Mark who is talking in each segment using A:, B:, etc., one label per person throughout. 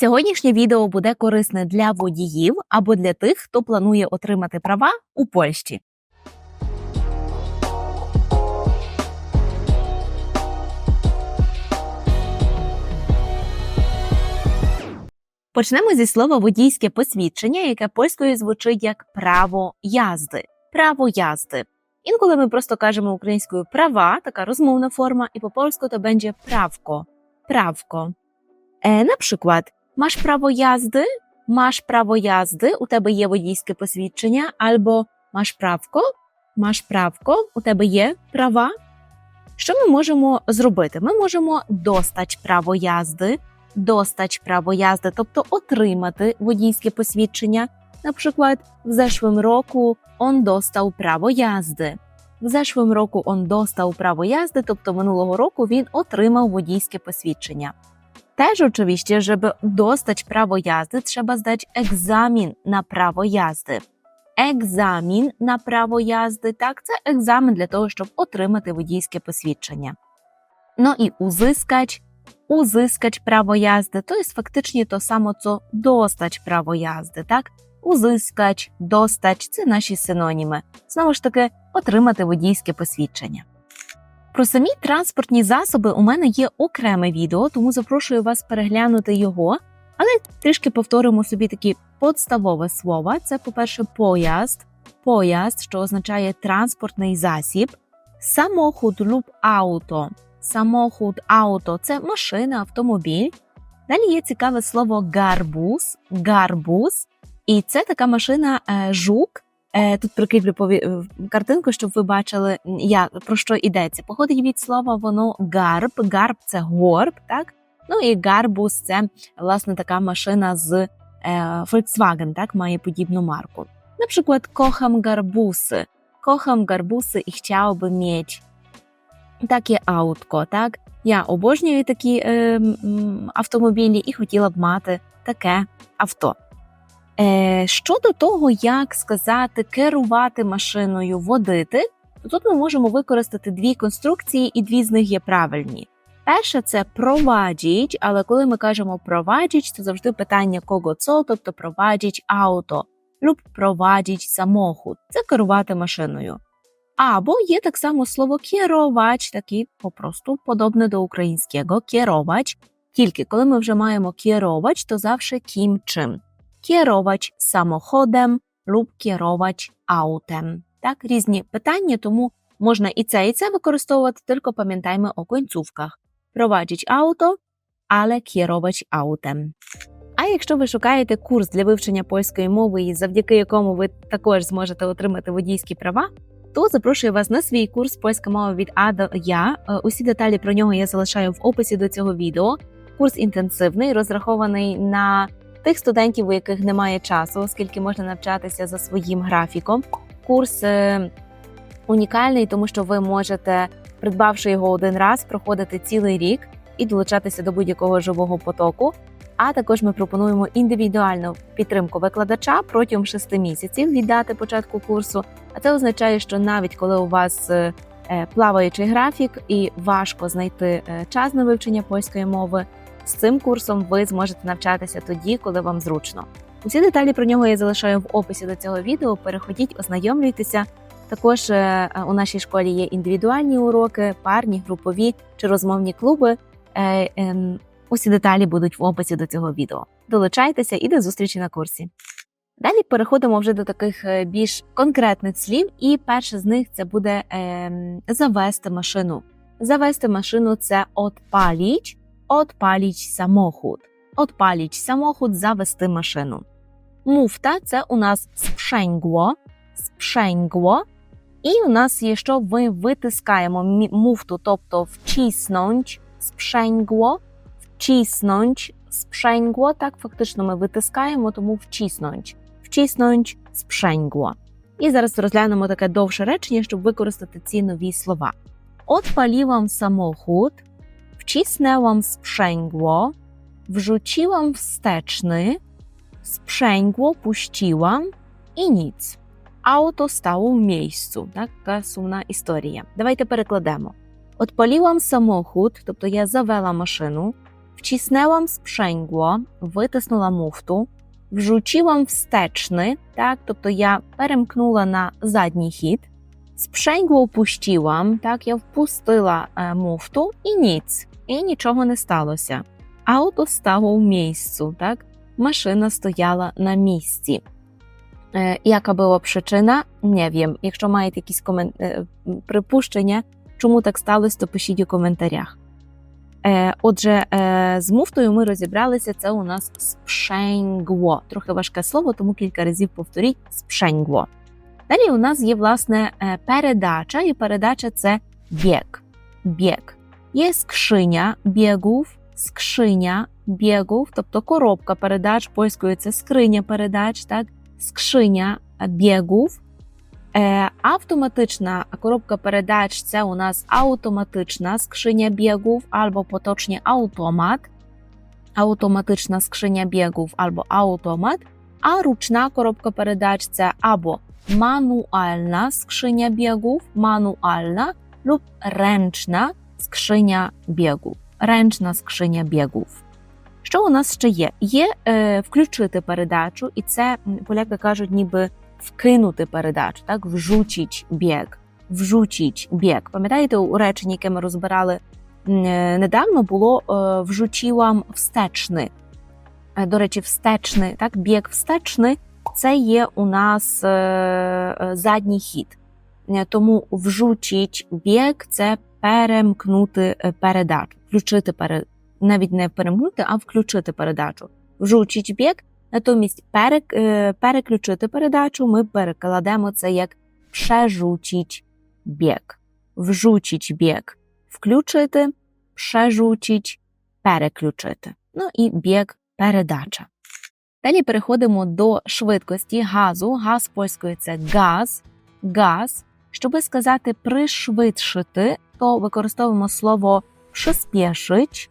A: Сьогоднішнє відео буде корисне для водіїв або для тих, хто планує отримати права у Польщі. Почнемо зі слова водійське посвідчення, яке польською звучить як право язди. Право язди. Інколи ми просто кажемо українською права, така розмовна форма, і по польську то będzie правко. Правко. Е, наприклад, masz prawo jazdy, masz prawo jazdy, у тебе є водійське посвідчення, або masz правко, masz правко, у тебе є права. Що ми можемо зробити? Ми можемо достать право язди, достать право язди, тобто отримати водійське посвідчення. Наприклад, в зeszłym року он достав право язди. В зeszłym року он достав право язди, тобто минулого року він отримав водійське посвідчення. Теж oczywiście, żeby dostać prawo jazdy, trzeba zdać egzamin na prawo jazdy. Екзамін на право язди, так, це екзамен для того, щоб отримати водійське посвідчення. Ну і узискач, узискач право язди, то є фактично то само, co достач право язди, так? Узискач, достач це наші синоніми. Знову ж таки, отримати водійське посвідчення. Про самі транспортні засоби у мене є окреме відео, тому запрошую вас переглянути його. Але трішки повторимо собі такі подставове слова. Це, по-перше, поїзд, поїзд, що означає транспортний засіб, самохід луб ауто. Самохід ауто це машина, автомобіль. Далі є цікаве слово гарбуз, гарбуз, і це така машина е, жук. Е, Тут прикріплю е, картинку, щоб ви бачили, я, про що йдеться. Походить від слова воно гарб. Гарб це горб, так? Ну і гарбус це власне така машина з е, Volkswagen, так, має подібну марку. Наприклад, кохам гарбуси. Кохам гарбуси і chciałbym mieć таке аутко, так? Я обожнюю такі е, автомобілі і хотіла б мати таке авто. Е, щодо того, як сказати керувати машиною, водити, то тут ми можемо використати дві конструкції, і дві з них є правильні. Перша це провадіч, але коли ми кажемо провадіч, то завжди питання кого цо, тобто провадіч ауто, люб провадіч самохід. Це керувати машиною. Або є так само слово керовач, такі попросту подобне до українського керовач. Тільки коли ми вже маємо керовач, то завжди ким чим. Керовач самоходом, луб керовач аутем. Так, різні питання, тому можна і це, і це використовувати, тільки пам'ятаємо о końcówkach. Prowadzić auto, але керовач аутем. А якщо ви шукаєте курс для вивчення польської мови, і завдяки якому ви також зможете отримати водійські права, то запрошую вас на свій курс польська мова від А до Я. Е, Усі деталі про нього я залишаю в описі до цього відео. Курс інтенсивний, розрахований на тих студентів, у яких немає часу, оскільки можна навчатися за своїм графіком. Курс е, унікальний, тому що ви можете, придбавши його один раз, проходити цілий рік і долучатися до будь-якого живого потоку. А також ми пропонуємо індивідуальну підтримку викладача протягом шести місяців від дати початку курсу. А це означає, що навіть коли у вас е, е, плаваючий графік і важко знайти час на вивчення польської мови, з цим курсом ви зможете навчатися тоді, коли вам зручно. Усі деталі про нього я залишаю в описі до цього відео. Переходіть, ознайомлюйтеся. Також е, у нашій школі є індивідуальні уроки, парні, групові чи розмовні клуби. Е, ем, Усі деталі будуть в описі до цього відео. Долучайтеся і до зустрічі на курсі. Далі переходимо вже до таких е, більш конкретних слів, і перше з них це буде ем, завести машину. Завести машину це отпаліч, отпаліч самохід. Отпаліч самохід, завести машину. Муфта це у нас спшенгло, спшенгло. І у нас є, що ми витискаємо мі- муфту, тобто вчіснуть спшенгло, вчіснуть спшенгло. Так, фактично ми витискаємо, тому вчіснуть. Вчіснуть спшенгло. І зараз розглянемо таке довше речення, щоб використати ці нові слова. Odpaliłam samochód, wcisnęłam sprzęgło, wrzuciłam wsteczny, sprzęgło puściłam i nic. Auto stało w miejscu. Така сумна історія. Давайте перекладемо. Odpaliłam samochód, тобто я завела машину, Wcisnęłam sprzęgło, витиснула муфту, wrzuciłam wsteczny, tak, тобто я перемкнула на задній хід, спrzęgło puściłam, так, я впустила е, муфту і ніц, І нічого не сталося. Auto stało w miejscu, tak, машина стояла на місці. Е, Яка була причина? Не wiem. Якщо маєте якісь комен... е, припущення, чому так сталося, то пишіть у коментарях. Е, Отже, е, з муфтою ми розібралися. Це у нас спшенгло. Трохи важке слово, тому кілька разів повторіть спшенгло. Далі у нас є власне передача, і передача це біг. Біг. Є скриня бігів, скриня бігів, тобто коробка передач, польською це скриня передач, так? скриня бігів. Е, автоматична коробка передач це у нас автоматична скриня бігів або поточні автомат. Автоматична скриня бігів або автомат. А ручна коробка передач це або мануальна скриня бігів, мануальна, lub ręczna skrzynia biegów. Ręczna skrzynia biegów. Що у нас ще є? Є е, включити передачу, і це поляки кажуть, ніби вкинути передачу, так? Вжучить біг, вжучить біг. Пам'ятаєте, у реченні, яке ми розбирали е, недавно, було е, вжучілам встечний. Е, До речі, встечний, так, біг встечний це є у нас е, е, задній хід. Е, Тому вжучить біг це перемкнути е, передачу, включити передачу навіть не перемкнути, а включити передачу. Вжучить біг, натомість перек, е, переключити передачу ми перекладемо це як przerzucić біг. Вжучить біг, включити, przerzucić, переключити. Ну і біг передача. Далі переходимо до швидкості газу. Газ польською це газ, газ. Щоби сказати пришвидшити, то використовуємо слово przyspieszyć,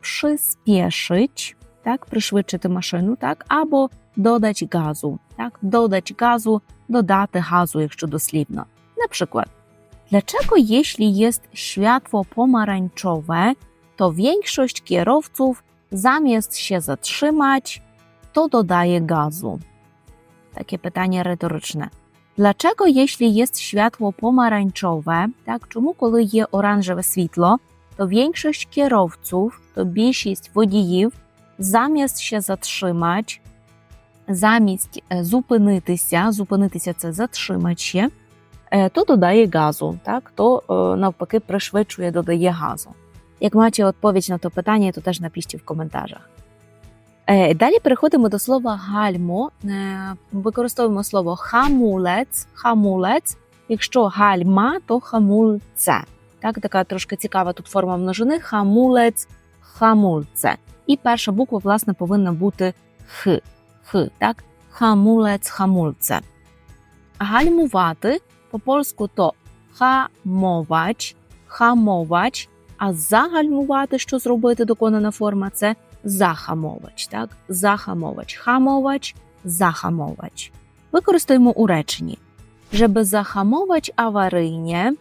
A: przyspieszyć, так, пришвидшити машину, так, або додать газу, так, dodać газу, dodати газу, якщо дослівно. Na przykład, dlaczego jeśli jest światło pomarańczowe, to większość kierowców zamiast się zatrzymać, to dodaje gazu? Takie pytanie retoryczne. Dlaczego, jeśli jest światło pomarańczowe, tak, czemu коли є оранжеве світло, то większość kierowców, то більшість водіїв, замість ще затримать, замість зупинитися, зупинитися це затримать е, то додає газу, так, то навпаки пришвидшує, додає газу. Як маєте відповідь на то питання, то теж напишіть в коментарях. Е, Далі переходимо до слова гальмо. Е, Використовуємо слово хамулець, хамулець. Якщо гальма, то хамульце. Так, така трошки цікава тут форма множини. Хамулець, хамульце. І перша буква, власне, повинна бути х. х так? Хамулець, хамульце. Гальмувати по польську то хамовач, хамовач. А загальмувати, що зробити доконана форма, це zahamować, tak? Zahamować, hamować, zahamować. Wykorzystujmy urecznik. Żeby zahamować awaryjnie,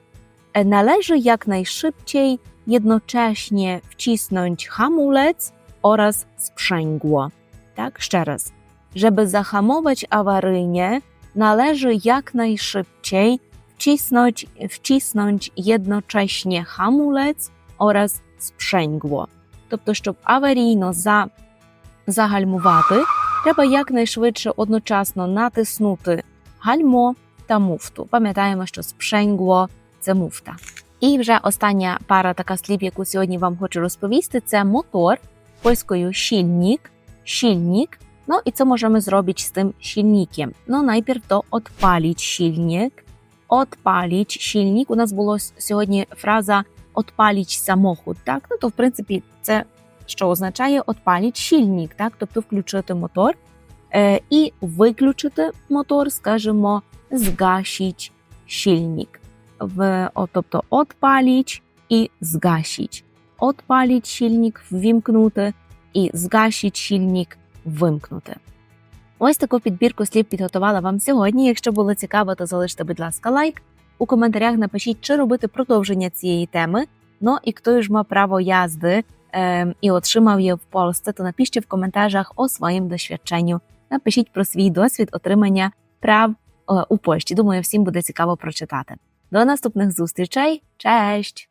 A: e, należy jak najszybciej jednocześnie wcisnąć hamulec oraz sprzęgło. Tak, jeszcze raz. Żeby zahamować awaryjnie, należy jak najszybciej wcisnąć, wcisnąć jednocześnie hamulec oraz sprzęgło. Тобто, щоб аварійно за, загальмувати, треба якнайшвидше одночасно натиснути гальмо та муфту. Пам'ятаємо, що спшенгло це муфта. І вже остання пара така слів, яку сьогодні вам хочу розповісти, це мотор польською щільник, щільник. No i co możemy zrobić z tym silnikiem? No najpierw to odpalić silnik, odpalić silnik. У нас було сьогодні фраза odpalić samochód, так? Ну то в принципі це що означає odpalić щільник, так? Тобто включити мотор е, і виключити мотор, скажімо, zgasić silnik. В, о, тобто odpalić і zgasić. Odpalić silnik, ввімкнути і zgasić silnik, вимкнути. Ось таку підбірку слів підготувала вам сьогодні. Якщо було цікаво, то залиште, будь ласка, лайк. У коментарях напишіть, чи робити продовження цієї теми. Ну і хто ж має право язди i otrzymał je w Polsce, to napiszcie w komentarzach o swoim doświadczeniu. Напишіть про свій досвід отримання прав е, у Польщі. Думаю, всім буде цікаво прочитати. До наступних зустрічей. Честь!